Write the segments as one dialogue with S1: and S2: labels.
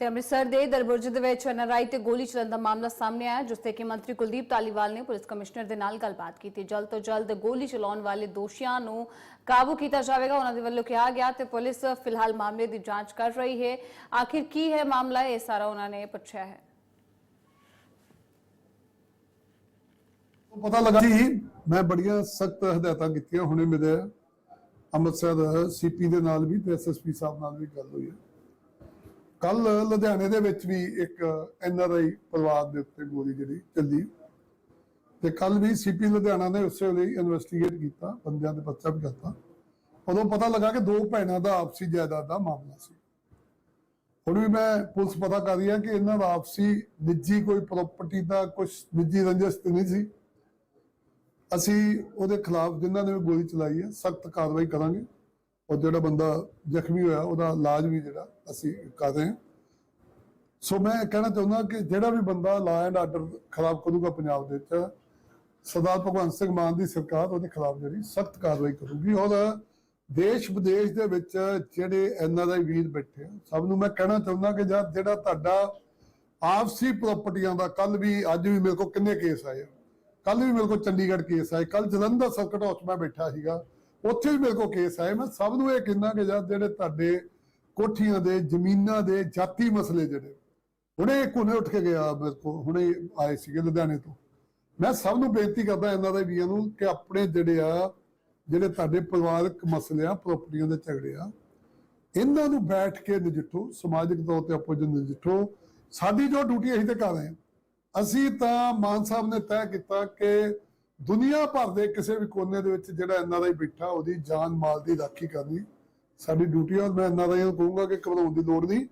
S1: ਤੇ ਅੰਮ੍ਰਿਤਸਰ ਦੇ ਦਰਬੁਰਜ ਦੇ ਵਿੱਚ ਐਨਆਰਆਈ ਤੇ ਗੋਲੀ ਚੱਲਣ ਦਾ ਮਾਮਲਾ ਸਾਹਮਣੇ ਆਇਆ, ਜਿਸ ਤੇ ਕਿ ਮੰਤਰੀ ਕੁਲਦੀਪ ਧਾਲੀਵਾਲ ਨੇ ਪੁਲਿਸ ਕਮਿਸ਼ਨਰ ਦੇ ਨਾਲ ਗੱਲਬਾਤ ਕੀਤੀ। ਜਲਦ ਤੋਂ ਜਲਦ ਗੋਲੀ ਚਲਾਉਣ ਵਾਲੇ ਦੋਸ਼ੀਆਂ ਨੂੰ ਕਾਬੂ ਕੀਤਾ ਜਾਵੇਗਾ, ਉਹਨਾਂ ਦੇ ਵੱਲੋਂ ਕਿਹਾ ਗਿਆ ਤੇ ਪੁਲਿਸ ਫਿਲਹਾਲ ਮਾਮਲੇ ਦੀ ਜਾਂਚ ਕਰ ਰਹੀ ਹੈ। ਆਖਿਰ ਕੀ ਹੈ ਮਾਮਲਾ? ਇਹ ਸਾਰਾ ਉਹਨਾਂ ਨੇ ਪੁੱਛਿਆ ਹੈ।
S2: ਪਤਾ ਲੱਗਾ ਜੀ ਮੈਂ ਬੜੀਆਂ ਸਖਤ ਹਦਾਇਤਾਂ ਕੀਤੀਆਂ, ਹੁਣੇ ਮੇਰੇ ਅੰਮ੍ਰਿਤਸਰ ਸੀਪੀ ਦੇ ਨਾਲ ਵੀ ਤੇ ਐਸਐਸਪੀ ਸਾਹਿਬ ਨਾਲ ਵੀ ਗੱਲ ਹੋਈ ਹੈ। ਕੱਲ ਲੁਧਿਆਣੇ ਦੇ ਵਿੱਚ ਵੀ ਇੱਕ ਐਨ ਆਰ ਆਈ ਪਰਿਵਾਰ ਦੇ ਉੱਤੇ ਗੋਲੀ ਜਿਹੜੀ ਚੱਲੀ। ਤੇ ਕੱਲ ਵੀ ਸੀਪੀ ਲੁਧਿਆਣਾ ਨੇ ਉਸੇ ਲਈ ਇਨਵੈਸਟੀਗੇਟ ਕੀਤਾ, ਬੰਦਿਆਂ ਦੇ ਪਰਚਾ ਵੀ ਕਰਤਾ। ਉਦੋਂ ਪਤਾ ਲੱਗਾ ਕਿ ਦੋ ਭੈਣਾਂ ਦਾ ਆਪਸੀ ਜਾਇਦਾਦ ਦਾ ਮਾਮਲਾ ਸੀ। ਹੁਣ ਵੀ ਮੈਂ ਪੁਲਿਸ ਪਤਾ ਕਰ ਰਹੀ ਹੈ ਕਿ ਇਹਨਾਂ ਦਾ ਆਪਸੀ ਨਿੱਜੀ ਕੋਈ ਪ੍ਰਾਪਰਟੀ ਦਾ ਕੁਝ ਨਿੱਜੀ ਰੰਜਿਸ਼ ਨਹੀਂ ਸੀ। ਅਸੀਂ ਉਹਦੇ ਖਿਲਾਫ ਜਿਨ੍ਹਾਂ ਨੇ ਵੀ ਗੋਲੀ ਚਲਾਈ ਹੈ, ਸਖਤ ਕਾਰਵਾਈ ਕਰਾਂਗੇ। ਔਰ ਜਿਹੜਾ ਬੰਦਾ ਜ਼ਖਮੀ ਹੋਇਆ, ਉਹਦਾ ਇਲਾਜ ਵੀ ਜਿਹੜਾ ਅਸੀਂ ਕਰ ਰਹੇ ਹਾਂ। ਸੋ ਮੈਂ ਕਹਿਣਾ ਚਾਹੁੰਦਾ ਕਿ ਜਿਹੜਾ ਵੀ ਬੰਦਾ ਲਾ ਐਂਡ ਆਰਡਰ ਖਰਾਬ ਕਰੂਗਾ ਪੰਜਾਬ ਦੇ ਵਿੱਚ, ਸਰਦਾਰ ਭਗਵੰਤ ਸਿੰਘ ਮਾਨ ਦੀ ਸਰਕਾਰ ਉਹਦੇ ਖਿਲਾਫ ਜਿਹੜੀ ਸਖਤ ਕਾਰਵਾਈ ਕਰੂਗੀ। ਔਰ ਦੇਸ਼ ਵਿਦੇਸ਼ ਦੇ ਵਿੱਚ ਜਿਹੜੇ ਐਨਆਰਆਈ ਵੀਰ ਬੈਠੇ ਆ, ਸਭ ਨੂੰ ਮੈਂ ਕਹਿਣਾ ਚਾਹੁੰਦਾ ਕਿ ਜਿਹੜਾ ਤੁਹਾਡਾ ਆਪਸੀ ਪ੍ਰਾਪਰਟੀਆਂ ਦਾ ਕੱਲ ਵੀ, ਅੱਜ ਵੀ ਮੇਰੇ ਕੋਲ ਕਿੰਨੇ ਕੇਸ ਆਏ ਕੱਲ ਵੀ ਮੇਰੇ ਕੋਲ ਚੰਡੀਗੜ੍ਹ ਕੇਸ ਆਏ। ਕੱਲ ਜਲੰਧਰ ਸਰਕਟ ਹਾਊਸ ਮੈਂ ਬੈਠਾ ਸੀਗਾ। ਉੱਥੇ ਵੀ ਮੇਰੇ ਕੋਲ ਕੇਸ ਆਏ। ਮੈਂ ਸਭ ਨੂੰ ਇਹ ਕਹਿੰਦਾ ਕਿ ਜਦ ਜਿਹੜੇ ਤੁਹਾਡੇ ਕੋਠੀਆਂ ਦੇ, ਜ਼ਮੀਨਾਂ ਦੇ, ਜਾਤੀ ਮਸਲੇ ਜਿਹੜੇ, ਹੁਣੇ ਇੱਕ ਉੱਠ ਕੇ ਗਿਆ ਮੇਰੇ ਕੋਲ, ਹੁਣੇ ਆਏ ਸੀਗੇ ਲੁਧਿਆਣੇ ਤੋਂ। ਮੈਂ ਸਭ ਨੂੰ ਬੇਨਤੀ ਕਰਦਾ ਇਹਨਾਂ ਦੇ ਵੀਰਾਂ ਨੂੰ ਕਿ ਆਪਣੇ ਜਿਹੜੇ ਆ, ਜਿਹੜੇ ਤੁਹਾਡੇ ਪਰਿਵਾਰਕ ਮਸਲੇ ਆ ਪ੍ਰਾਪਰਟੀਆਂ ਦੇ ਝਗੜੇ ਆ, ਇਹਨਾਂ ਨੂੰ ਬੈਠ ਕੇ ਨਜਿੱਠੋ, ਸਮਾਜਿਕ ਤੌਰ ਤੇ ਆਪੋ ਜੀ ਨਜਿੱਠੋ। ਸਾਡੀ ਜੋ ਡਿਊਟੀ ਅਸੀਂ ਤੇ ਕਰ ਰਹੇ ਹਾਂ। ਅਸੀਂ ਤਾਂ ਮਾਨ ਸਾਹਿਬ ਨੇ ਤੈਅ ਕੀਤਾ ਕਿ ਦੁਨੀਆ ਭਰ ਦੇ ਕਿਸੇ ਵੀ ਕੋਨੇ ਦੇ ਵਿੱਚ ਜਿਹੜਾ ਐਨਆਰਆਈ ਬੈਠਾ, ਉਹਦੀ ਜਾਨ ਮਾਲ ਦੀ ਰਾਖੀ ਕਰਨੀ ਸਾਡੀ ਡਿਊਟੀ ਆ। ਔਰ ਮੈਂ ਐਨਆਰਆਈ ਨੂੰ ਕਹੂੰਗਾ ਕਿ ਘਬਰਾਉਣ ਦੀ ਲੋੜ ਨਹੀਂ।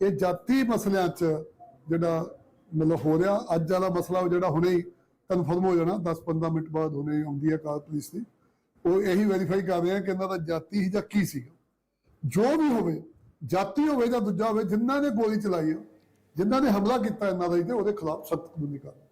S2: ਇਹ ਜਾਤੀ ਮਸਲਿਆਂ 'ਚ ਜਿਹੜਾ ਮਤਲਬ ਹੋ ਰਿਹਾ, ਅੱਜ ਵਾਲਾ ਮਸਲਾ ਜਿਹੜਾ ਹੁਣੇ ਹੀ ਕਨਫਰਮ ਹੋ ਜਾਣਾ 10-15 ਮਿੰਟ ਬਾਅਦ ਹੁਣੇ ਆਉਂਦੀ ਹੈ ਕਾਰ ਪੁਲਿਸ ਦੀ। ਉਹ ਇਹੀ ਵੈਰੀਫਾਈ ਕਰ ਰਹੇ ਆ ਕਿ ਇਹਨਾਂ ਦਾ ਜਾਤੀ ਹੀ ਜਾਂ ਕੀ ਸੀਗਾ। ਜੋ ਵੀ ਹੋਵੇ, ਜਾਤੀ ਹੋਵੇ ਜਾਂ ਦੂਜਾ ਹੋਵੇ, ਜਿਨ੍ਹਾਂ ਨੇ ਗੋਲੀ ਚਲਾਈ ਆ, ਜਿਨ੍ਹਾਂ ਨੇ ਹਮਲਾ ਕੀਤਾ ਇਹਨਾਂ ਦਾ ਤੇ ਉਹਦੇ ਖਿਲਾਫ ਸਖਤ ਕਾਨੂੰਨੀ ਕਾਰਵਾਈ।